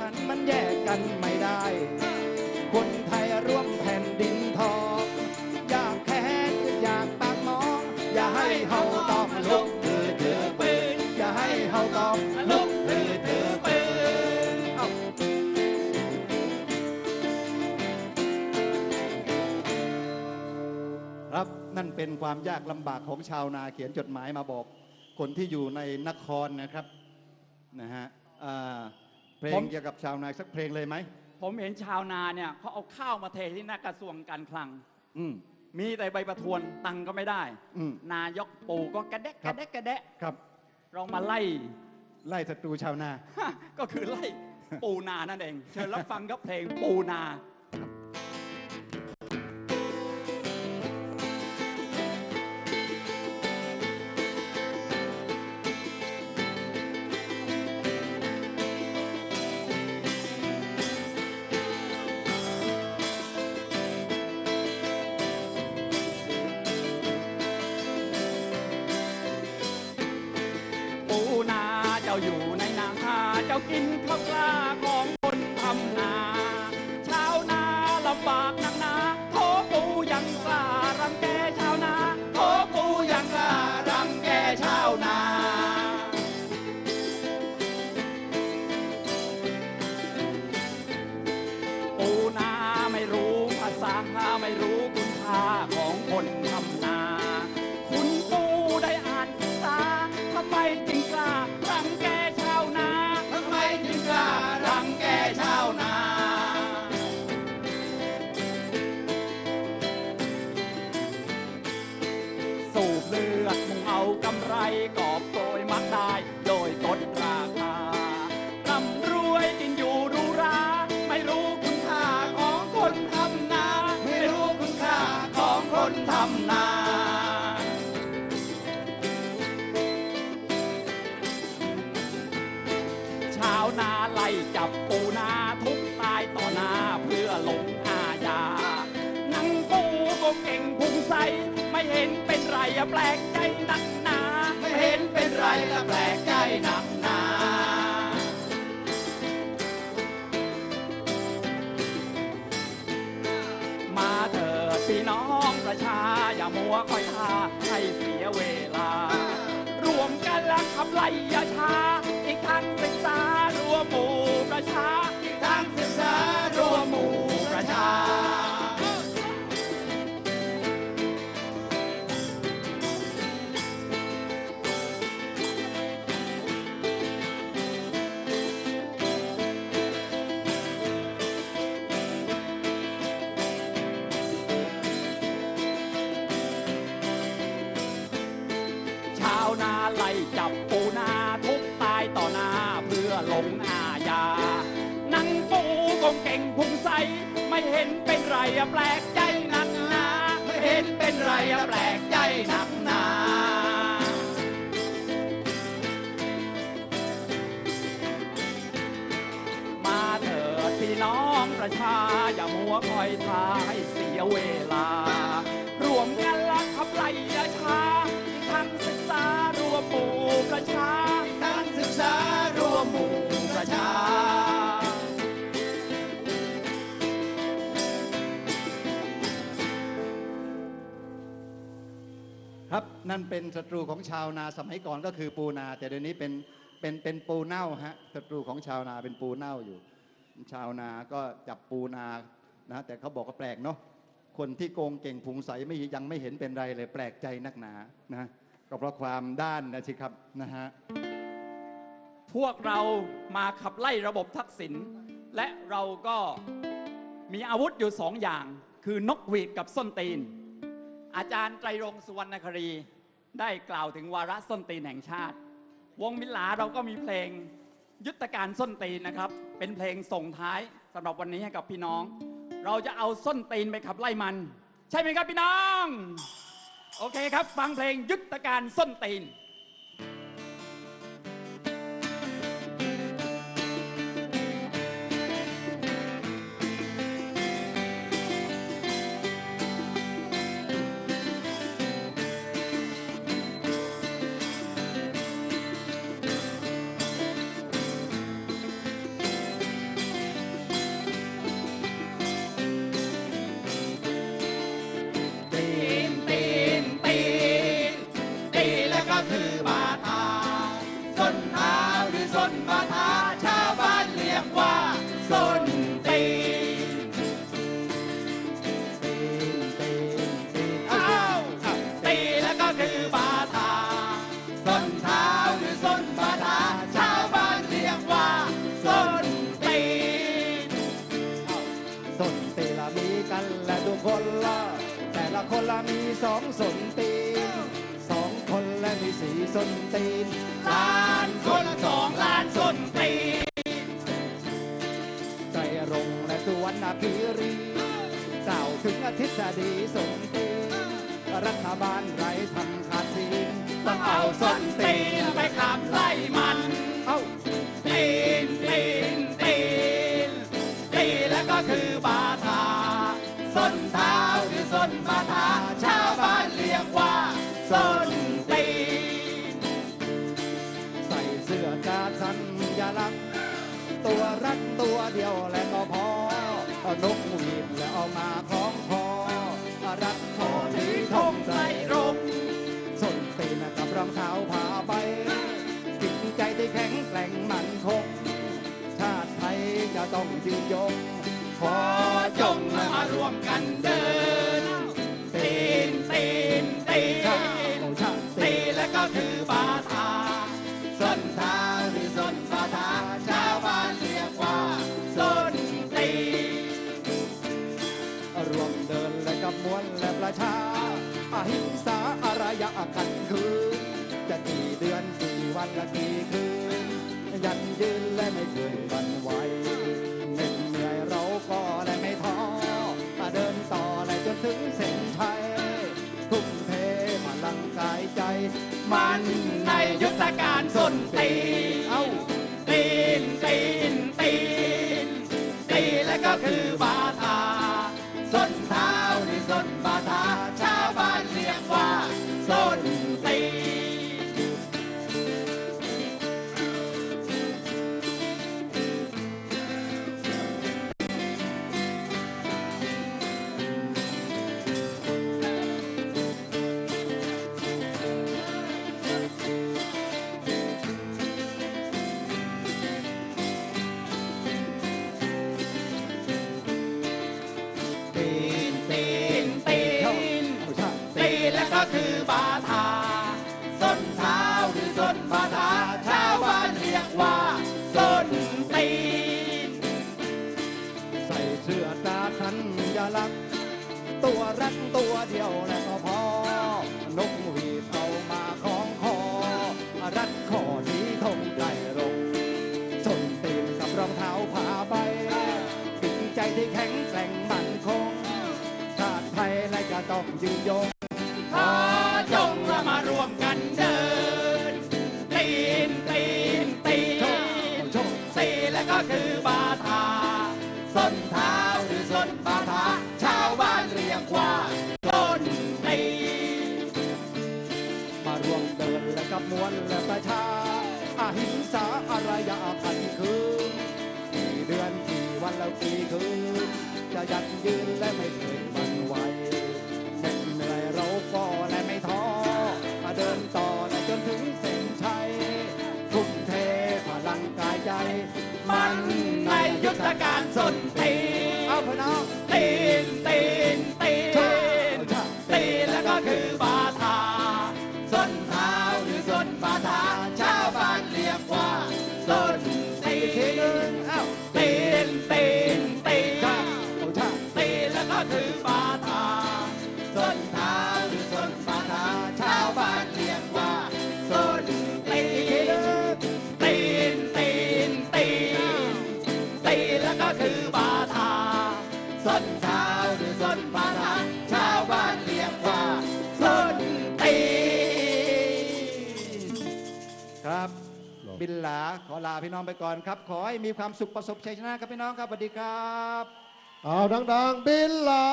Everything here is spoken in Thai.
ฉันมันแยกกันไม่ได้ คนไทยร่วมแผ่นดินทองอยากแค้นอยากปากมอง อย่าให้เฮาต้องลุกถือถือปืนอย่าให้เฮาต้องลุกถือถือปืนครับนั่นเป็นความยากลำบากของชาวนาเขียนจดหมายมาบอก คนที่อยู่ในนครนะครับนะฮะอ่า เพลผงม เกี่ยวกับชาวนาสักเพลงเลยไหมผมเห็นชาวนาเนี่ยเขาเอาข้าวมาเทที่หน้ากระทรวงการคลัง อืม มีแต่ใบประทวนตังค์ก็ไม่ได้ อืมนายกปู่ก็กระเดะคกรับ ระเดะกระเดะครับเรามาไล่ ไล่ศัตรูชาวนา ก็คือไล่ปูนานั่นเอง เชิญรับฟังครับเพลงปูนา จ้าอยู่ในนาเจ้ากินข้าวกล้าของ ไม่เห็นเป็นไรอะแปลกใจหนักหนา ไม่เห็นเป็นไรอะแปลกใจหนักหนา มาเถิดพี่น้องประชา อย่ามัวคอยท่าให้เสียเวลา รวมกันแล้วขับไล่อย่าช้าอีกทางศึกษารวมหมู่ประชา ไม่เห็นเป็นไรอะแปลกใจหนักหนาไม่เห็นเป็นไรอะแปลกใจหนัก นั่นเป็นศัตรูของชาวนาสมัยก่อนก็คือปูนา แต่เดี๋ยวนี้เป็นเป็นเป็นปูเน่าฮะศัตรูของชาวนาเป็นปูเน่าอยู่ ชาวนาก็จับปูนานะแต่เขาบอกว่าแปลกเนาะคนที่โกงเก่งผุงใสไม่ยังไม่เห็นเป็นไรเลยแปลกใจนักหนานะก็เพราะความด้านนะสิครับนะฮะพวกเรามาขับไล่ระบบทักษิณและเราก็มีอาวุธอยู่สองอย่าง คือนกหวีดกับส้นตีน อาจารย์ไตรรงสุวรรณครี ได้กล่าวถึงวาระส้นตีนแห่งชาติ วงมิลลาเราก็มีเพลงยุทธการส้นตีนนะครับ เป็นเพลงส่งท้ายสำหรับวันนี้ให้กับพี่น้อง เราจะเอาส้นตีนไปขับไล่มัน ใช่ไหมครับพี่น้อง โอเคครับ ฟังเพลงยุทธการส้นตีน สนตีละมีกันและทุกคนละแต่ละคนละมีสองสนตีนสองคนและมีสี่สนตีนล้านคนสองล้านสนตีนใจรงและสุวรรณพีรีกล่าวถึงอธิษฎีสนตีนรัฐบาลไรทำขาดศีลต้องเอาสนตีนไปขับไล่มัน เดียวและก็พอนกหวีดแล้วเอามาคล้องคอรักคอถือธงใจร่มส้นตีนกับรองเท้าผ้าใบจิตใจที่แข็งแกร่งมั่นคงชาติไทยจะต้องยืนยงขอขอจงมารวมกันเดิน กันคืนจะกี่เดือนกี่วันและกี่คืน ยันยืนและไม่เคยหวันไหวเหน็ดเหนื่อยเราก็และไม่ท้อมาเดินต่อและจนถึงเส้นชัยทุ่มเทพลังกายใจ มันในยุทธ น ฉันจะรัก ตัวรักตัวเดียวและก็พอนกหวีดเอามาคล้องคอ รัดคอนี้ทงใจลงจนตีนกับรองเท้าผ้าใบจิตใจที่แข็งแกร่งมั่นคงชาติไทยและจะต้องยืนยง กับมวลและประชาอาหิงสาอารยาขันคืนกี่เดือนกี่วันแล้วกี่คืนจะยันยืนและไม่เคย เท้าหรือส้นบาทาชาวบ้านเรียกว่าส้นตีนครับ บินหลาขอลาพี่น้องไปก่อนครับ ขอให้มีความสุขประสบชัยชนะครับพี่น้องครับสวัสดีครับ เอาดัง ๆ บินหลา